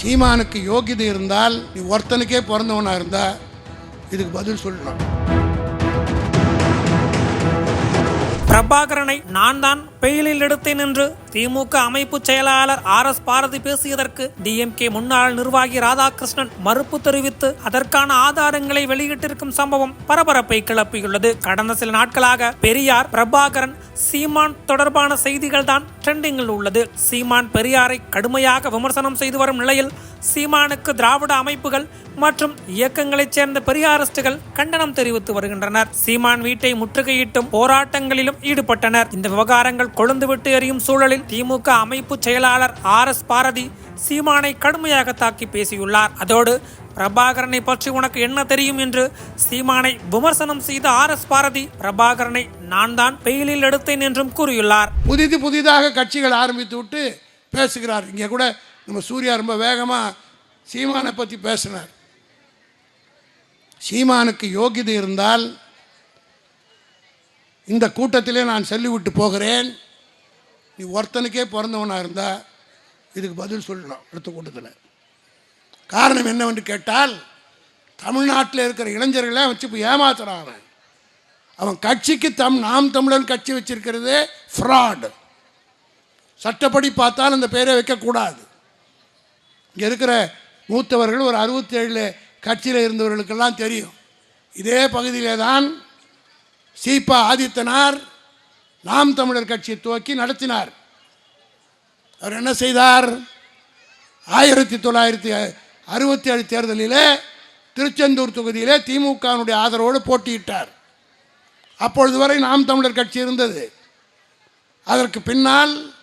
சீமானுக்கு யோகிதை இருந்தால் நீ ஒருத்தனுக்கே பிறந்தவனா இருந்தா இதுக்கு பதில் சொல்லணும். பிரபாகரனை நான் தான் பெயிலில் எடுத்தேன் என்று திமுக அமைப்பு செயலாளர் ஆர் எஸ் பாரதி பேசியதற்கு டிஎம்கே முன்னாள் நிர்வாகி ராதாகிருஷ்ணன் மறுப்பு தெரிவித்து அதற்கான ஆதாரங்களை வெளியிட்டிருக்கும் சம்பவம் பரபரப்பை கிளப்பியுள்ளது. கடந்த சில நாட்களாக பெரியார் பிரபாகரன் சீமான் தொடர்பான செய்திகள் தான் ட்ரெண்டிங்கில் உள்ளது. சீமான் பெரியாரை கடுமையாக விமர்சனம் செய்து வரும் நிலையில் சீமானுக்கு திராவிட அமைப்புகள் மற்றும் இயக்கங்களைச் சேர்ந்த பெரியாரிஸ்டுகள் கண்டனம் தெரிவித்து வருகின்றனர். சீமான் வீட்டை முற்றுகையிட்டும் போராட்டங்களிலும் ஈடுபட்டனர். இந்த விவகாரங்கள் கொழுந்து விட்டு எரியும் சூழலில் திமுக அமைப்பு செயலாளர் ஆர் எஸ் பாரதி சீமானை கடுமையாக தாக்கி பேசியுள்ளார். அதோடு பிரபாகரனை பற்றி உனக்கு என்ன தெரியும் என்று சீமானை விமர்சனம் செய்த ஆர் எஸ் பாரதி பிரபாகரனை நான் தான் பெயிலில் எடுத்தேன் என்றும் கூறியுள்ளார். புதிது புதிதாக கட்சிகள் ஆரம்பித்து விட்டு பேசுகிறார். இங்கே கூட நம்ம சூர்யா ரொம்ப வேகமாக சீமானை பற்றி பேசினார். சீமானுக்கு யோகிதை இருந்தால் இந்த கூட்டத்திலே நான் சொல்லிவிட்டு போகிறேன். நீ ஒருத்தனுக்கே பிறந்தவனாக இருந்தால் இதுக்கு பதில் சொல்லணும் அடுத்த கூட்டத்தில் காரணம் என்னவென்று கேட்டால் தமிழ்நாட்டில் இருக்கிற இளைஞர்களை வச்சு இப்போ ஏமாத்துறான் அவன். அவன் கட்சிக்கு தம் நாம் தமிழன் கட்சி வச்சிருக்கிறது ஃப்ராட். சட்டப்படி பார்த்தால் அந்த பேரை வைக்கக்கூடாது இங்கே இருக்கிற மூத்தவர்கள் ஒரு அறுபத்தேழு கட்சியில் இருந்தவர்களுக்கெல்லாம் தெரியும். இதே பகுதியிலே தான் சீபா ஆதித்தனார் நாம் தமிழர் கட்சியை துவக்கி நடத்தினார். அவர் என்ன செய்தார்? ஆயிரத்தி தொள்ளாயிரத்தி அறுபத்தி ஏழு தேர்தலிலே திருச்செந்தூர் தொகுதியிலே திமுகவினுடைய ஆதரவோடு போட்டியிட்டார். அப்பொழுது வரை நாம் தமிழர் கட்சி இருந்தது. அதற்கு பின்னால்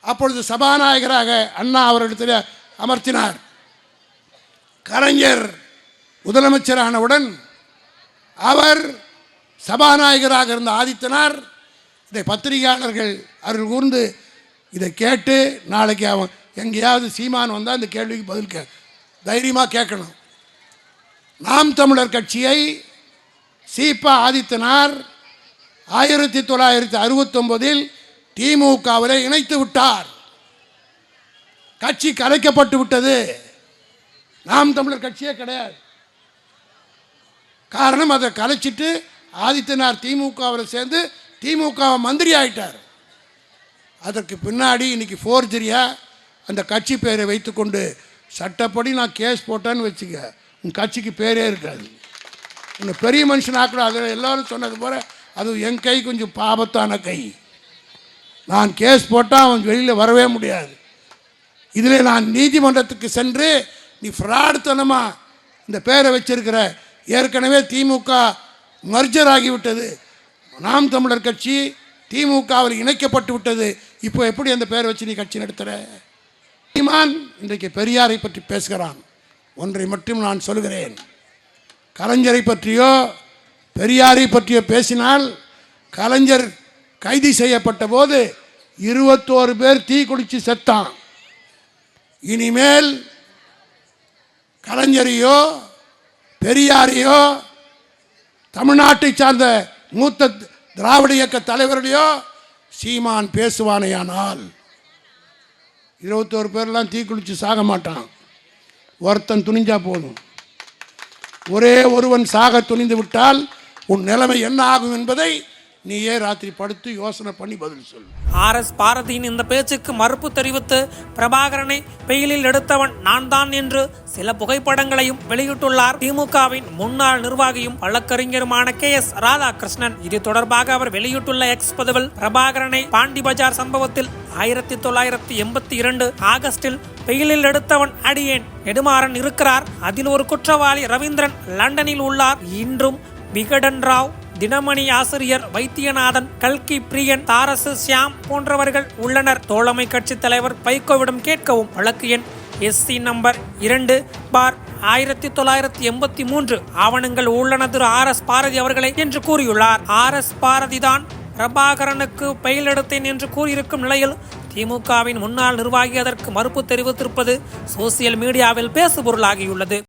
அப்பொழுது சபாநாயகராக அண்ணா அவரிடத்தில் அமர்த்தினார். கலைஞர் முதலமைச்சரானவுடன் அவர் சபாநாயகராக இருந்த ஆதித்தனார் இதை பத்திரிகையாளர்கள் அருள் கூர்ந்து இதை கேட்டு நாளைக்கு அவன் எங்கேயாவது சீமான் வந்தால் இந்த கேள்விக்கு பதில் கே தைரியமாக கேட்கணும். நாம் தமிழர் கட்சியை சீபா ஆதித்தனார் ஆயிரத்தி தொள்ளாயிரத்தி அறுபத்தொன்பதில் திமுகவில் இணைத்து விட்டார். கட்சி கலைக்கப்பட்டு விட்டது. நாம் தமிழர் கட்சியே கிடையாது. காரணம் அதை கலைச்சிட்டு ஆதித்தனார் திமுகவில் சேர்ந்து திமுக மந்திரி ஆயிட்டார். அதற்கு பின்னாடி இன்னைக்கு ஃபோர்ஜரியா அந்த கட்சி பேரை வைத்துக்கொண்டு சட்டப்படி நான் கேஸ் போட்டேன்னு வச்சுக்க உன் கட்சிக்கு பேரே இருக்காது. உன்னை பெரிய மனுஷன் ஆக்கணும் அதில் எல்லோரும் சொன்னது போல அது என் கை கொஞ்சம் பாபத்தான கை. நான் கேஸ் போட்டால் அவன் வெளியில் வரவே முடியாது. இதில் நான் நீதிமன்றத்துக்கு சென்று நீ ஃப்ராடுத்தனமாக இந்த பேரை வச்சிருக்கிற. ஏற்கனவே திமுக மர்ஜர் ஆகிவிட்டது. நாம் தமிழர் கட்சி திமுகவில் இணைக்கப்பட்டு விட்டது. இப்போ எப்படி அந்த பெயர் வச்சு நீ கட்சி நடத்துகிற சீமான் இன்றைக்கு பெரியாரை பற்றி பேசுகிறான். ஒன்றை மட்டும் நான் சொல்கிறேன். கலைஞரை பற்றியோ பெரியாரை பற்றியோ பேசினால் கலைஞர் கைது செய்யப்பட்ட போது இருபத்தோரு பேர் தீ குடித்து செத்தான். இனிமேல் கலைஞரையோ பெரியாரையோ தமிழ்நாட்டை சார்ந்த மூத்த திராவிட இயக்க தலைவர்களையோ சீமான் பேசுவானேயானால் இருபத்தோரு பேர்லாம் தீக்குளிச்சு சாக மாட்டான். ஒருத்தன் துணிஞ்சா போதும். ஒரே ஒருவன் சாக துணிந்து விட்டால் உன் நிலைமை என்ன ஆகும் என்பதை நீயே ராத்திரி படுத்து யோசனை பண்ணி பதில் சொல் ஆர் எஸ் பாரதியின் இந்த பேச்சுக்கு மறுப்பு தெரிவித்து பிரபாகரனை பெயிலில் எடுத்தவன் நான் தான் என்று சில புகைப்படங்களையும் வெளியிட்டுள்ளார். திமுகவின் முன்னாள் நிர்வாகியும் வழக்கறிஞருமான கே எஸ் ராதாகிருஷ்ணன். இது தொடர்பாக அவர் வெளியிட்டுள்ள எக்ஸ் பதிவில் பிரபாகரனை பாண்டி பஜார் சம்பவத்தில் ஆயிரத்தி தொள்ளாயிரத்தி எண்பத்தி இரண்டு ஆகஸ்டில் பெயிலில் எடுத்தவன் அடியேன் நெடுமாறன் இருக்கிறார். அதில் ஒரு குற்றவாளி ரவீந்திரன் லண்டனில் உள்ளார். இன்றும் விகடன் ராவ் தினமணி ஆசிரியர் வைத்தியநாதன் கல்கி பிரியன் தாரசு சியாம் போன்றவர்கள் உள்ளனர். தோழமை கட்சி தலைவர் வைகோவிடம் கேட்கவும் வழக்கு எண் எஸ்சி நம்பர் இரண்டு பார் ஆயிரத்தி தொள்ளாயிரத்தி எண்பத்தி மூன்று. ஆவணங்கள் உள்ளன திரு ஆர் எஸ் பாரதி அவர்களை என்று கூறியுள்ளார். ஆர் எஸ் பாரதி தான் பிரபாகரனுக்கு பெயில் எடுத்தேன் என்று கூறியிருக்கும் நிலையில் திமுகவின் முன்னாள் நிர்வாகி அதற்கு மறுப்பு தெரிவித்திருப்பது சோசியல் மீடியாவில் பேசுபொருளாகியுள்ளது.